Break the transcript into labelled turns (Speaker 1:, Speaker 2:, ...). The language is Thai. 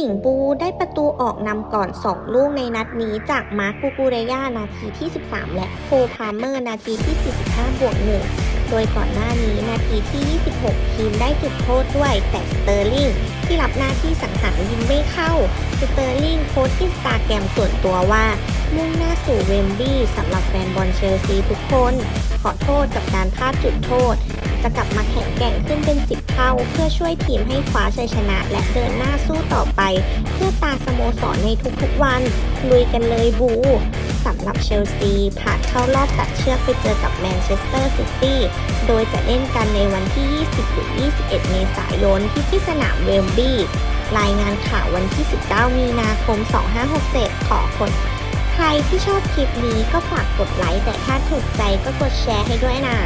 Speaker 1: สิงห์บูได้ประตูออกนำก่อน 2 ลูกในนัดนี้จากมาร์คกูกูเรยานาทีที่ 13 และโคพาเมอร์นาทีที่ 45 บวกหนึ่งโดยก่อนหน้านี้นาทีที่ 26 ทีมได้จุดโทษด้วยแต่สเตอร์ลิงที่รับหน้าที่สังหารยิงไม่เข้า สเตอร์ลิงโพสต์อินสตาแกรมส่วนตัวว่า มุ่งหน้าสู่เวมบลีย์สำหรับแฟนบอลเชลซีทุกคน ขอโทษกับการพลาดจุดโทษ จะกลับมาแข่งแกร่งขึ้นเป็น10เท่า เพื่อช่วยทีมให้คว้าชัยชนะ และเดินหน้าสู้ต่อไป เพื่อตาสโมสรในทุกๆวัน ลุยกันเลยบูสำหรับเชลซีผ่านเข้ารอบตัดเชือกไปเจอกับแมนเชสเตอร์ซิตี้ โดยจะเล่นกันในวันที่ 20หรือ21 เมษายนที่ที่สนามเวมบลีย์รายงานข่าววันที่ 19 มีนาคม 2567 ขอคนใครที่ชอบคลิปนี้ก็ฝากกดไลค์ แต่ถ้าถูกใจก็กดแชร์ให้ด้วยนะ